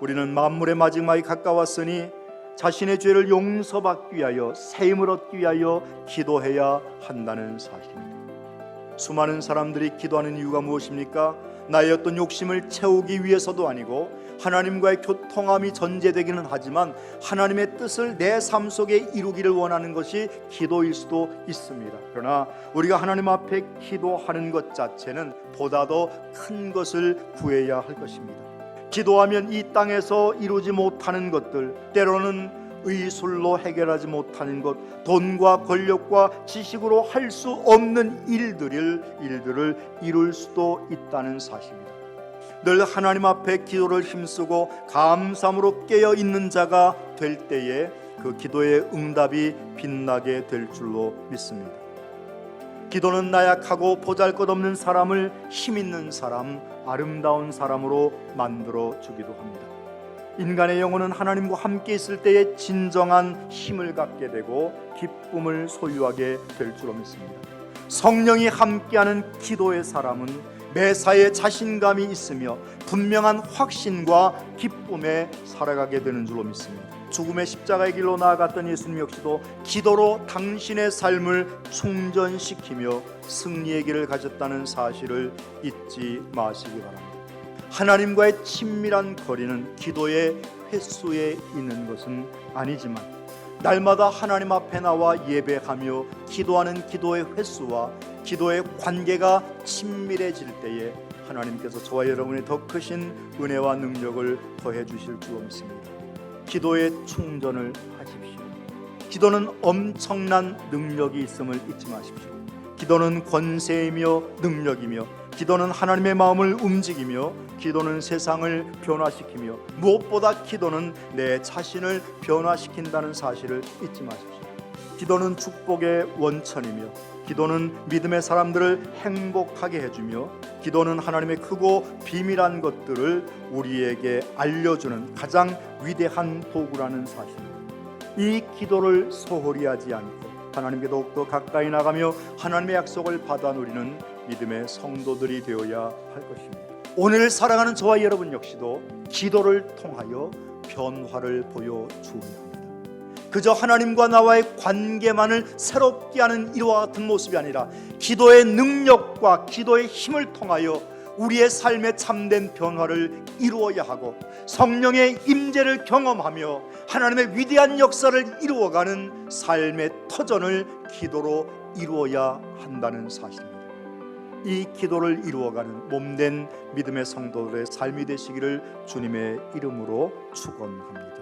우리는 만물의 마지막이 가까웠으니 자신의 죄를 용서받기 위하여 세임을 얻기 위하여 기도해야 한다는 사실입니다. 수많은 사람들이 기도하는 이유가 무엇입니까? 나의 어떤 욕심을 채우기 위해서도 아니고 하나님과의 교통함이 전제되기는 하지만 하나님의 뜻을 내 삶 속에 이루기를 원하는 것이 기도일 수도 있습니다. 그러나 우리가 하나님 앞에 기도하는 것 자체는 보다 더 큰 것을 구해야 할 것입니다. 기도하면 이 땅에서 이루지 못하는 것들, 때로는 의술로 해결하지 못하는 것, 돈과 권력과 지식으로 할 수 없는 일들을 일들을 이룰 수도 있다는 사실입니다. 늘 하나님 앞에 기도를 힘쓰고 감사함으로 깨어 있는 자가 될 때에 그 기도의 응답이 빛나게 될 줄로 믿습니다. 기도는 나약하고 보잘것없는 사람을 힘 있는 사람, 아름다운 사람으로 만들어 주기도 합니다. 인간의 영혼은 하나님과 함께 있을 때에 진정한 힘을 갖게 되고 기쁨을 소유하게 될 줄로 믿습니다. 성령이 함께하는 기도의 사람은 매사에 자신감이 있으며 분명한 확신과 기쁨에 살아가게 되는 줄로 믿습니다. 죽음의 십자가의 길로 나아갔던 예수님 역시도 기도로 당신의 삶을 충전시키며 승리의 길을 가졌다는 사실을 잊지 마시기 바랍니다. 하나님과의 친밀한 거리는 기도의 횟수에 있는 것은 아니지만 날마다 하나님 앞에 나와 예배하며 기도하는 기도의 횟수와 기도의 관계가 친밀해질 때에 하나님께서 저와 여러분의 더 크신 은혜와 능력을 더해 주실 줄로 믿습니다. 기도의 충전을 하십시오. 기도는 엄청난 능력이 있음을 잊지 마십시오. 기도는 권세이며 능력이며 기도는 하나님의 마음을 움직이며 기도는 세상을 변화시키며 무엇보다 기도는 내 자신을 변화시킨다는 사실을 잊지 마십시오. 기도는 축복의 원천이며 기도는 믿음의 사람들을 행복하게 해주며 기도는 하나님의 크고 비밀한 것들을 우리에게 알려주는 가장 위대한 도구라는 사실입니다. 이 기도를 소홀히 하지 않고 하나님께 더욱더 가까이 나가며 하나님의 약속을 받아 누리는 믿음의 성도들이 되어야 할 것입니다. 오늘 살아가는 저와 여러분 역시도 기도를 통하여 변화를 보여 주어야 합니다. 그저 하나님과 나와의 관계만을 새롭게 하는 이와 같은 모습이 아니라 기도의 능력과 기도의 힘을 통하여 우리의 삶에 참된 변화를 이루어야 하고 성령의 임재를 경험하며 하나님의 위대한 역사를 이루어가는 삶의 터전을 기도로 이루어야 한다는 사실입니다. 이 기도를 이루어가는 몸된 믿음의 성도들의 삶이 되시기를 주님의 이름으로 축원합니다.